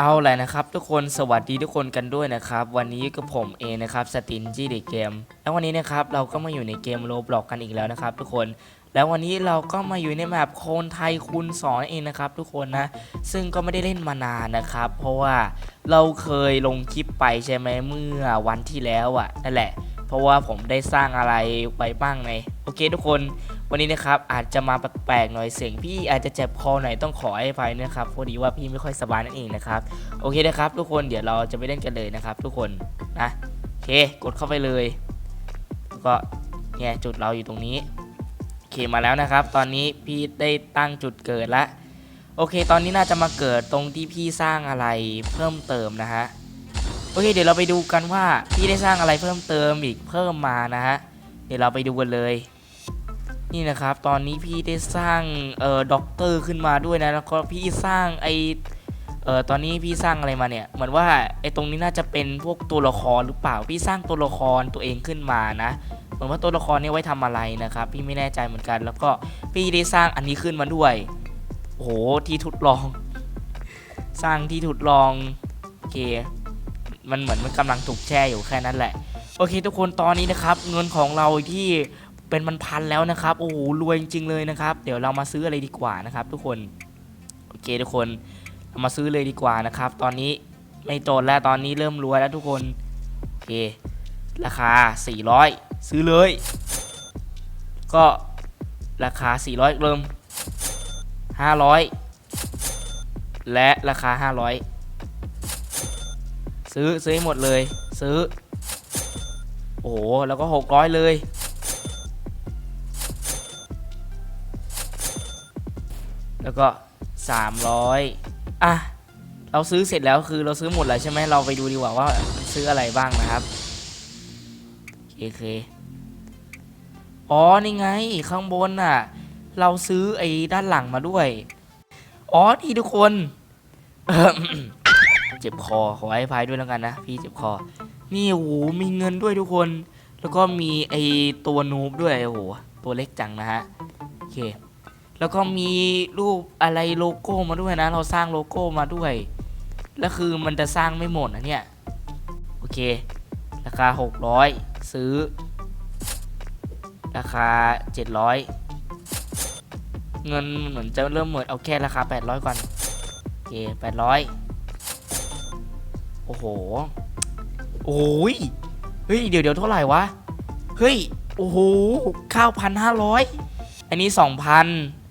เอาแหละนะครับ ทุกคนสวัสดีทุกคนกันด้วยนะครับ วันนี้ก็ผมเองนะครับสตินจี้เด็กเกม แล้ววันนี้นะครับเราก็มาอยู่ในเกมโลบล็อกกันอีกแล้วนะครับ ทุกคนแล้ววันนี้เราก็มาอยู่ในแมปโคนไทยคูณสอนเองนะครับ ทุกคนนะ ซึ่งก็ไม่ได้เล่นมานานนะครับ เพราะว่าเราเคยลงคลิปไปใช่ไหมเมื่อวันที่แล้วอะนั่นแหละ เพราะว่าผมได้สร้างอะไรไว้บ้างไงโอเค ทุกคน วันนี้นะครับอาจจะมาแปลกๆหน่อยเสียงพี่อาจจะเจ็บคอหน่อยต้องขอให้อภัยนะครับพอดีว่าพี่ไม่ค่อยสบายนั่นเองนะครับโอเคนะครับทุกคนเดี๋ยวเราจะไปเล่นกันเลยนะครับ ทุกคนนะโอเคกดเข้าไปเลยแล้วก็เนี่ยจุดเราอยู่ตรงนี้โอเคมาแล้วนะครับ ตอนนี้พี่ได้ตั้งจุดเกิดละโอเค ตอนนี้น่าจะมาเกิดตรงที่พี่สร้างอะไรเพิ่มเติมนะฮะโอเค เดี๋ยวเราไปดูกันว่าพี่ได้สร้างอะไรเพิ่มเติมอีกเพิ่มมานะฮะเดี๋ยวเราไปดูกันเลย นี่นะครับ ตอนนี้พี่ได้สร้างเอ่อด็อกเตอร์ขึ้นมาด้วยนะ แล้วก็พี่สร้างไอเอ่อตอนนี้พี่สร้างอะไรมาเนี่ย เหมือนว่าไอตรงนี้น่าจะเป็นพวกตัวละครหรือเปล่า พี่สร้างตัวละครตัวเองขึ้นมานะ เหมือนว่าตัวละครนี้ไว้ทำอะไรนะครับ พี่ไม่แน่ใจเหมือนกัน แล้วก็พี่ได้สร้างอันนี้ขึ้นมาด้วยโอ้โหที่ทดลอง สร้างที่ทดลองโอเค มันเหมือนมันกำลังถูกแช่อยู่แค่นั้นแหละ โอเค ทุกคนตอนนี้นะครับ เงินของเราที่ เป็นมันพันแล้วนะครับ โอ้โหรวยจริงๆเลยนะครับ เดี๋ยวเรามาซื้ออะไรดีกว่านะครับ ทุกคน โอเคทุกคนเรามาซื้อเลยดีกว่านะครับ ตอนนี้ไม่โจทย์แล้วตอนนี้เริ่มรวยแล้วทุกคน โอเค ราคา 400 ซื้อเลย ก็ราคา 400 เริ่ม 500 และราคา 500 ซื้อซื้อให้หมดเลย ซื้อ โอ้โห แล้วก็ 600 เลย ก็ 300 อะ เราซื้อเสร็จแล้วคือเราซื้อหมดแล้วใช่ไหมเราไปดูดีกว่าว่าซื้ออะไรบ้างนะครับโอเคอ๋อ นี่ไง ข้างบนน่ะ เราซื้อไอ้ด้านหลังมาด้วย อ๋อ นี่ทุกคน เจ็บคอ ขอให้พายด้วยแล้วกันนะ พี่เจ็บคอ นี่โอ้โหมีเงินด้วยทุกคน แล้วก็มีไอ้ตัวนูบด้วย โอ้โห ตัวเล็กจังนะฮะ โอเค แล้วก็มีรูปอะไรโลโก้มาด้วยนะ เราสร้างโลโก้มาด้วย แล้วคือมันจะสร้างไม่หมดนะเนี่ย โอเค ราคา 600 ซื้อ ราคา 700 เงินเหมือนจะเริ่มหมดเอาแค่ราคา 800 ก่อน โอเค 800 โอ้โห โอ้ย เฮ้ย เดี๋ยวเดี๋ยวเท่าไหร่วะ เฮ้ย โอ้โห 9,500อันนี้ 2,000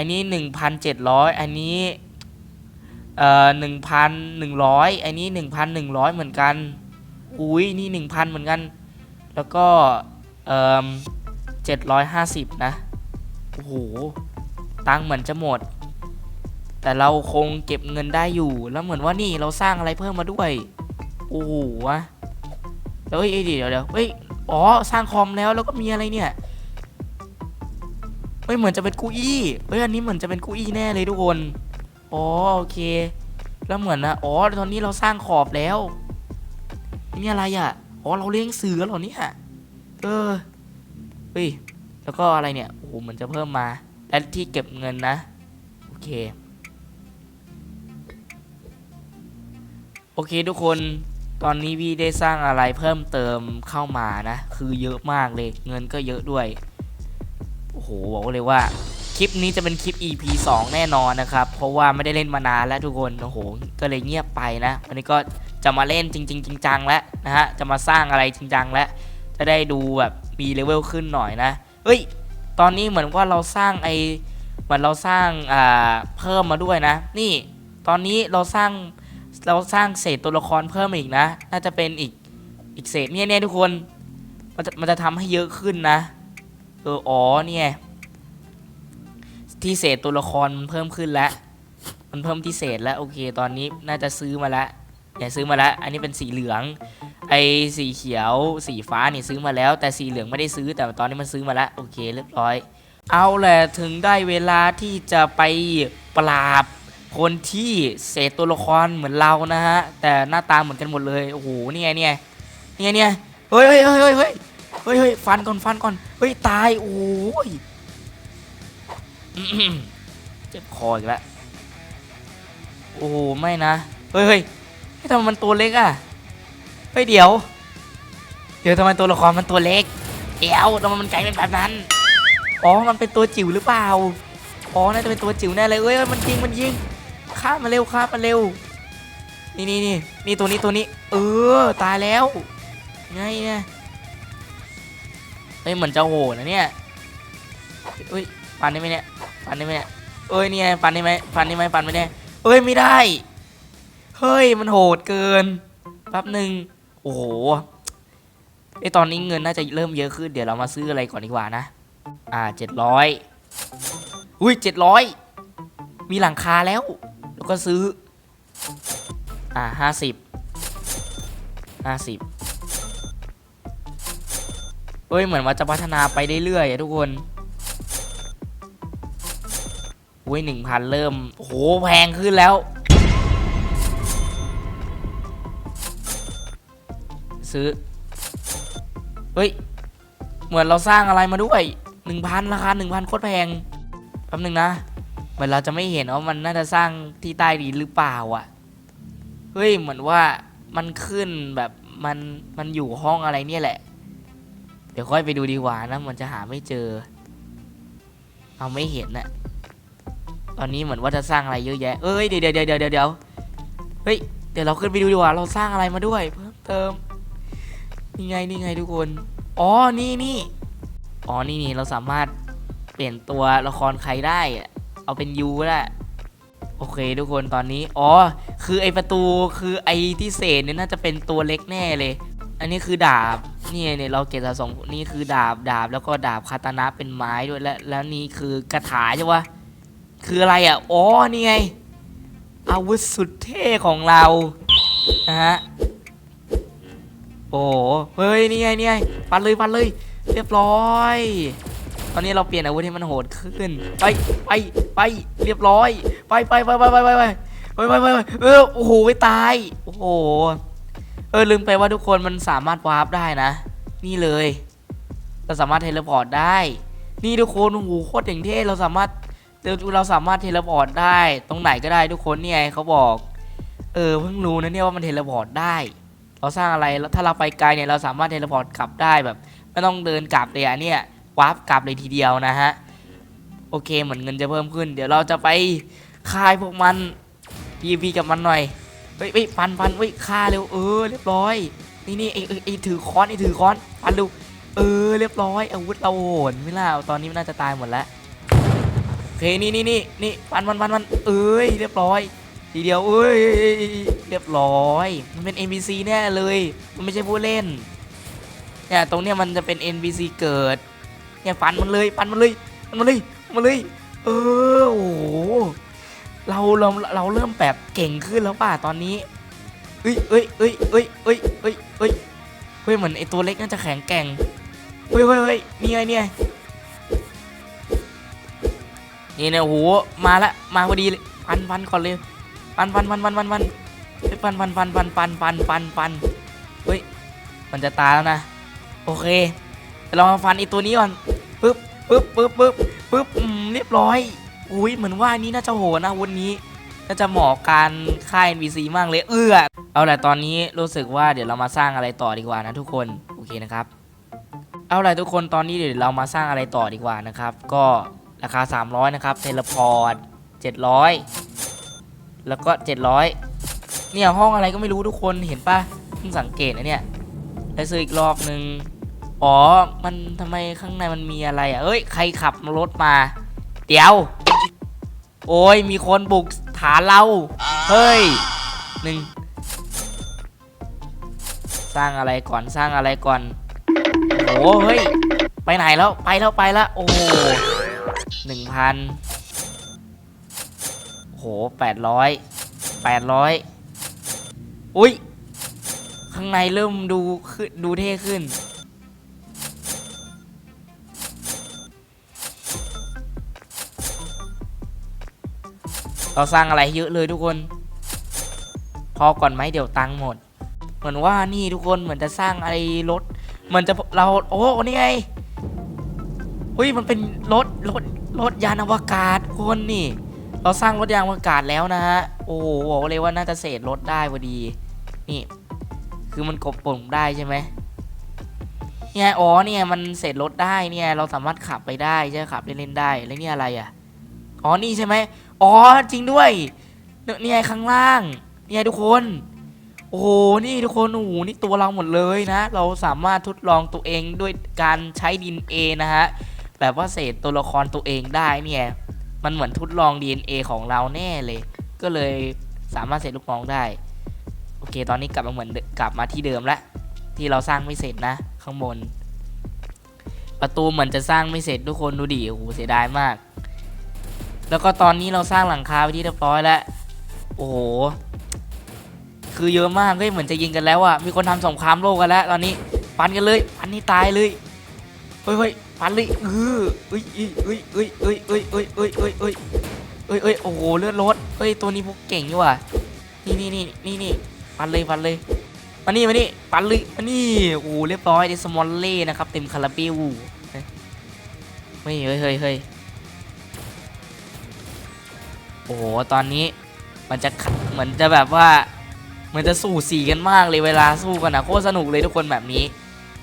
อันนี้ 1,700 อันนี้เอ่อ1,100อันนี้1,100เหมือนกันอุ้ยนี่1,000เหมือนกัน แล้วก็เอ่อ750นะโอ้โหตังค์เหมือนจะหมด แต่เราคงเก็บเงินได้อยู่แล้วเหมือนว่านี่เราสร้างอะไรเพิ่มมาด้วยโอ้โหวะเอ้ยเอ้ยเดี๋ยวเดี๋ยวเฮ้ยอ๋อสร้างคอมแล้วแล้วก็มีอะไรเนี่ย ฮ้ยเหมือนจะเป็นกุ้อี้เฮ้ยอันนี้เหมือนจะเป็นกุ้อี้แน่เลยทุกคนอ๋อโอเค แล้วเหมือนนะอ๋อตอนนี้เราสร้างขอบแล้วนี่อะไรอะอ๋อเราเลี้ยงเสือเหรอเนี่ยเออเฮ้ยแล้วก็อะไรเนี่ยโอ้โหเหมือนจะเพิ่มมาและที่เก็บเงินนะโอเคโอเคทุกคนตอนนี้พี่ได้สร้างอะไรเพิ่มเติมเข้ามานะ คือเยอะมากเลย เงินก็เยอะด้วย บอกเลยว่าคลิปนี้จะเป็นคลิป EP 2 แน่นอนนะครับ เพราะว่าไม่ได้เล่นมานานแล้วทุกคนโอ้โหก็เลยเงียบไปนะวันนี้ก็จะมาเล่นจริง ๆจริงจังแล้วนะฮะจะมาสร้างอะไรจริงจังแล้วจะได้ดูแบบมีเลเวลขึ้นหน่อยนะเฮ้ย ตอนนี้เหมือนว่าเราสร้างไอเหมือนเราสร้างอ่าเพิ่มมาด้วยนะ นี่ตอนนี้เราสร้างเราสร้างเศษตัวละครเพิ่มอีกนะ น่าจะเป็นอีกอีกเศษเนี่ยเนี่ยทุกคนมันจะมันจะทำให้เยอะขึ้นนะ เอออ๋อเนี่ยที่เศษตัวละครมันเพิ่มขึ้นแล้วมันเพิ่มที่เศษแล้วโอเค ตอนนี้น่าจะซื้อมาแล้วเนี่ยซื้อมาแล้วอันนี้เป็นสีเหลือง ไอ้สีเขียวสีฟ้านี่ซื้อมาแล้ว แต่สีเหลืองไม่ได้ซื้อแต่ตอนนี้มันซื้อมาแล้วโอเคเรียบร้อย เอาแหละถึงได้เวลาที่จะไปปราบคนที่เศษตัวละครเหมือนเรานะฮะแต่หน้าตาเหมือนกันหมดเลยโอ้โหเนี่ไงเนี่ยเนี่ไงเนี่ยเฮ้ยเฮ้ยเฮ้ยเฮ้ย เฮ้ยเฮ้ยฟันก่อนฟันก่อนเฮ้ยตายโอ้ยเจ็บคออีกแล้วโอ้ไม่นะเฮ้ยเฮ้ยทำไมมันตัวเล็กอะเฮ้ยเดี๋ยว เดี๋ยวทำไมตัวละครมันตัวเล็กเดี๋ยวทำไมมันกลายเป็นแบบนั้นอ๋อมันเป็นตัวจิ๋วหรือเปล่าอ๋อน่าจะเป็นตัวจิ๋วแน่เลยเอ้ยมันยิงมันยิงฆ่ามันเร็วฆ่ามันเร็วนี่นี่นี่นี่ตัวนี้ตัวนี้ เออตายแล้วไงเนี่ย เฮ้ยเหมือนจะโหดนะเนี่ยเฮ้ยปันได้ไหมเนี่ยปันได้ไหมเนี่ยเอ้ยเนี่ยปันได้ไหมปันได้ไหมปันไม่ได้เอ้ยไม่ได้ เฮ้ยมันโหดเกินแป๊บหนึ่งโอ้โหไอตอนนี้เงินน่าจะเริ่มเยอะขึ้นเดี๋ยวเรามาซื้ออะไรก่อนดีกว่านะ อ่าเจ็ดร้อยอุ้ยเจ็ดร้อยมีหลังคาแล้ว แล้วก็ซื้อ อ่าห้าสิบห้าสิบ เอ้ยเหมือนว่าจะพัฒนาไปเรื่อยๆทุกคนอุ้ยหนึ่งพันเริ่มโหแพงขึ้นแล้ว ซื้อ เฮ้ย เหมือนเราสร้างอะไรมาด้วยหนึ่งพันราคาหนึ่งพันโคตรแพงแป๊บหนึงนะ เหมือนเราจะไม่เห็นว่ามันน่าจะสร้างที่ใต้ดินหรือเปล่าอะ เฮ้ย เหมือนว่ามันขึ้นแบบมันมันอยู่ห้องอะไรเนี่ยแหละ เดี๋ยวค่อยไปดูดีกว่านะ มันจะหาไม่เจอ เอาไม่เห็นนะตอนนี้เหมือนว่าจะสร้างอะไรเยอะแยะ เอ้ยเดี๋ยวเดี๋ยวเดี๋ยวเดี๋ยวเดี๋ยวเฮ้ยเดี๋ยวเราขึ้นไปดูดีกว่า เราสร้างอะไรมาด้วยเพิ่มเติมนี่ไงนี่ไงทุกคน อ๋อนี่นี่อ๋อนี่นี่เราสามารถเปลี่ยนตัวละครใครได้เอาเป็นยูก็ได้โอเคทุกคนตอนนี้ อ๋อ คือไอประตูคือไอที่เศษเนี่ยน่าจะเป็นตัวเล็กแน่เลย อันนี้คือดาบ นี่เนี่ยเราเก็บสะสมนี่คือดาบดาบแล้วก็ดาบคาตานะเป็นไม้ด้วยและแล้วนี่คือกระถาใช่ปะคืออะไรอะอ๋อนี่ไงอาวุธสุดเท่ของเรานะฮะโอ้เฮ้ยนี่ไงนี่ไงปันเลยปันเลยเรียบร้อย ตอนนี้เราเปลี่ยนอาวุธให้มันโหดขึ้น ไปไปไปเรียบร้อย ไปไปไปไปไปไปไปไปไปไปเออโอ้โหตายโอ้โห เออลืมไปว่าทุกคนมันสามารถวาร์ปได้นะ นี่เลยเราสามารถเทเลพอร์ตได้ นี่ทุกคนโอ้โหโคตรอย่างเท่เราสามารถเราเราสามารถเทเลพอร์ตได้ ตรงไหนก็ได้ทุกคนเนี่ยเขาบอก เออเพิ่งรู้นะเนี่ยว่ามันเทเลพอร์ตได้ เราสร้างอะไรแล้วถ้าเราไปไกลเนี่ยเราสามารถเทเลพอร์ตกลับได้แบบไม่ต้องเดินกลับเลยอะเนี่ยวาร์ปกลับเลยทีเดียวนะฮะโอเคเหมือนเงินจะเพิ่มขึ้น เดี๋ยวเราจะไปคายพวกมันพีพีกับมันหน่อย เฮ้ยเฮ้ยปันปันเฮ้ยฆ่าเร็วเออเรียบร้อย นี่นี่ไอไอ้ถือค้อนไอถือค้อนปันเร็วเออเรียบร้อยอาวุธเราโหดไม่ล่ะตอนนี้มันน่าจะตายหมดแล้วโอเคนี่นี่นี่นี่ปันปันปันปันเอ้ยเรียบร้อยทีเดียวเอ้ยเรียบร้อย มันเป็น NPC แน่เลย มันไม่ใช่ผู้เล่นเนี่ยตรงเนี้ยมันจะเป็น NPC เกิดเนี่ยฟันมันเลยฟันมันเลยมันเลยมันเลย เออโอ้ เราเราเราเริ่มแบบเก่งขึ้นแล้วป่ะตอนนี้เอ้ยเอ้ยเอ้ยเอ้ยเอ้ยเอ้ยเอ้ยเฮ้ยเหมือนไอตัวเล็กน่าจะแข็งแกร่งเฮ้ยเฮ้ยเฮ้ยนี่ไงเนี่ยนี่เนี่ยโหมาละมาพอดีเลยฟันฟันก่อนเลยฟันฟันฟันฟันฟันฟันเฮ้ยฟันฟันฟันฟันฟันฟันฟันฟันเฮ้ยมันจะตายแล้วนะโอเคเรามาฟันไอตัวนี้ก่อนปึ๊บปึ๊บปึ๊บปึ๊บปึ๊บเรียบร้อย อุ้ยเหมือนว่านี้น่าจะโหดนะวันนี้น่าจะเหมาะการค่าย NPC มากเลยเอื้อเอาละตอนนี้รู้สึกว่าเดี๋ยวเรามาสร้างอะไรต่อดีกว่านะทุกคนโอเคนะครับ เอาละทุกคนตอนนี้เดี๋ยวเรามาสร้างอะไรต่อดีกว่านะครับ ก็ราคา 300 นะครับเทเลพอร์ต700 แล้วก็ 700 เนี่ยห้องอะไรก็ไม่รู้ทุกคนเห็นปะเพิ่งสังเกตนะเนี่ยได้ซื้ออีกรอบนึงอ๋อ มันทำไมข้างในมันมีอะไรอะเอ้ย ใครขับรถมา เดี๋ยว โอ้ยมีคนบุกฐานเรา เฮ้ยหนึ่งสร้างอะไรก่อนสร้างอะไรก่อนโอ้เฮ้ย ไปไหนแล้วไปแล้วไปแล้วโอ้หนึ่งพันโหแปดร้อยแปดร้อยอุ้ย ข้างในเริ่มดูขึ้นดูเท่ขึ้น เราสร้างอะไรเยอะเลยทุกคน พอก่อนไหมเดี๋ยวตังค์หมด เหมือนว่านี่ทุกคนเหมือนจะสร้างอะไรรถเหมือนจะเราโอ้นี่ไงเฮ้ยมันเป็นรถรถรถยานอวกาศคนนี่ เราสร้างรถยางอากาศแล้วนะฮะโอ้โหบอกเลยว่าน่าจะเศษรถได้พอดี นี่ คือมันกบปุ่มได้ใช่ไหมเนี่ยอ๋อเนี่ยมันเศษรถได้เนี่ยเราสามารถขับไปได้ใช่ขับเล่นๆได้แล้วเนี่ยอะไรอะ อ๋อนี่ใช่ไหมอ๋อจริงด้วยเนี่ยเนี่ยข้างล่างเนี่ยทุกคน โอ้โหนี่ทุกคนโอ้โหนี่ตัวเราหมดเลยนะ เราสามารถทดลองตัวเองด้วยการใช้ดินเอนะฮะแบบว่าเศษตัวละครตัวเองได้เนี่ยมันเหมือนทดลอง DNA ของเราแน่เลย ก็เลยสามารถเสร็จลูกน้องได้ โอเค ตอนนี้กลับมาเหมือนกลับมาที่เดิมล้วที่เราสร้างไม่เสร็จนะ ข้างบน ประตูเหมือนจะสร้างไม่เสร็จทุกคนดูดิโอ้โหเสียดายมาก แล้วก็ตอนนี้เราสร้างหลังคาไปที่เรียบร้อยแล้ว โอ้โห คือเยอะมากเฮ้ยเหมือนจะยิงกันแล้วอะมีคนทำสงครามโลกกันแล้ว ตอนนี้ปันกันเลยปันนี่ตายเลยเฮ้ยเฮ้ยปันเลยเออเอ้ยเอ้ยเอ้ยเอ้ยเอ้ยเอ้ยเอ้ยเอ้ยเอ้ยเอ้ยเอ้ยเอ้ยโอ้โหเลือดรถเฮ้ยตัวนี้พวกเก่งอยู่ว่ะนี่นี่นี่นี่นี่ปันเลยปันเลยมานี่มานี่ปันเลยมานี่โอ้โหเรียบร้อยเดสมอลเล่นะครับเต็มคาราเบลเฮ้ยเฮ้ยเฮ้ยเฮ้ย อ้โห ตอนนี้มันจะเหมือนจะแบบว่าเหมันจะสู้สีกันมากเลยเวลาสู้กันนะโคตรสนุกเลยทุกคนแบบนี้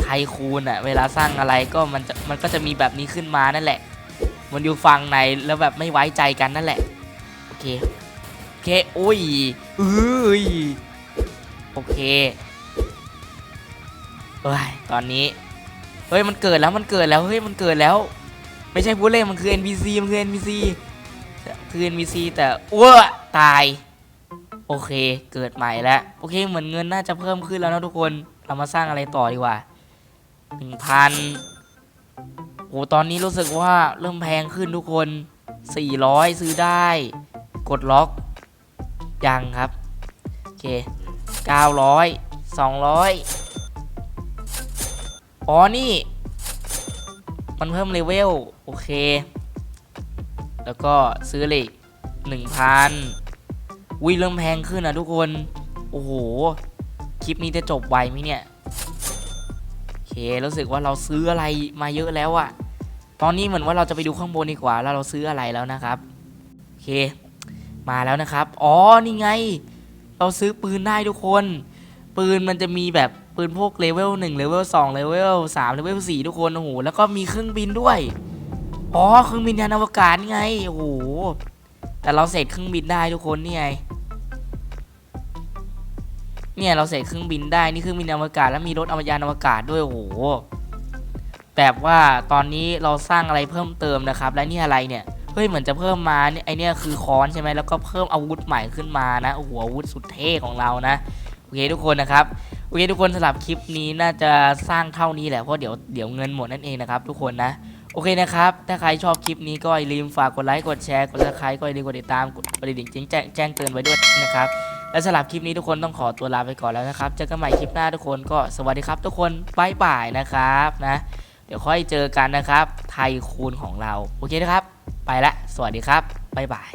ไทคูนอะเวลาสร้างอะไรก็มันจะมันก็จะมีแบบนี้ขึ้นมานั่นแหละ มันอยู่ฝั่งไหนแล้วแบบไม่ไว้ใจกันนั่นแหละ โอเค โอเคอุ้ยเอ้ยโอเคเอ้ยตอนนี้ เฮ้ยมันเกิดแล้วมันเกิดแล้วเฮ้ยมันเกิดแล้ว ไม่ใช่ผู้เล่นมันคือ NPC มันคือ NPC คือ NPC แต่อ้วตาย โอเค เกิดใหม่แล้วโอเคเหมือนเงินน่าจะเพิ่มขึ้นแล้วนะทุกคนเรามาสร้างอะไรต่อดีกว่าหนึ่งพันโหตอนนี้รู้สึกว่าเริ่มแพงขึ้นทุกคน 400 ซื้อได้ กดล็อก ยังครับ โอเค 900 200 อ๋อนี่ มันเพิ่มเลเวล โอเค แล้วก็ซื้อเลยหนึ่งพันวิเริ่มแพงขึ้นอะทุกคน โอ้โห คลิปนี้จะจบไวไหมเนี่ยโอเครู้สึกว่าเราซื้ออะไรมาเยอะแล้วอะตอนนี้เหมือนว่าเราจะไปดูข้างบนดีกว่าแล้วเราซื้ออะไรแล้วนะครับโอเค มาแล้วนะครับ อ๋อ นี่ไง เราซื้อปืนได้ทุกคน ปืนมันจะมีแบบปืนพวกเลเวล1เลเวล2เลเวล3เลเวล4ทุกคน โอ้โห แล้วก็มีเครื่องบินด้วย อ๋อเครื่องบินยานอวกาศไงโอ้โหแต่เราเสร็จเครื่องบินได้ทุกคนนี่ไงเนี่ยเราเสกเครื่องบินได้นี่เครื่องบินอวกาศแล้วมีรถอวกาศอวกาศด้วยโอ้โหแบบว่าตอนนี้เราสร้างอะไรเพิ่มเติมนะครับ และนี่อะไรเนี่ยเฮ้ยเหมือนจะเพิ่มมาเนี่ยไอเนี่ยคือค้อนใช่ไหมแล้วก็เพิ่มอาวุธใหม่ขึ้นมานะโอ้โหอาวุธสุดเท่ของเรานะโอเคทุกคนนะครับโอเคทุกคนสำหรับคลิปนี้น่าจะสร้างเท่านี้แหละเพราะเดี๋ยวเดี๋ยวเงินหมดนั่นเองนะครับทุกคนนะ โอเคนะครับ ถ้าใครชอบคลิปนี้ก็อย่าลืมฝากกดไลค์ กดแชร์ กดซับสไครต์ก็อย่าลืมกดติดตาม กดกระดิ่งแจ้งแจ้งเตือนไว้ด้วยนะครับ และสำหรับคลิปนี้ทุกคนต้องขอตัวลาไปก่อนแล้วนะครับ เจอกันใหม่คลิปหน้าทุกคนก็สวัสดีครับ ทุกคนบายบายนะครับนะ เดี๋ยวค่อยเจอกันนะครับ ไทยคูณของเรา โอเคนะครับ ไปละ สวัสดีครับบายบาย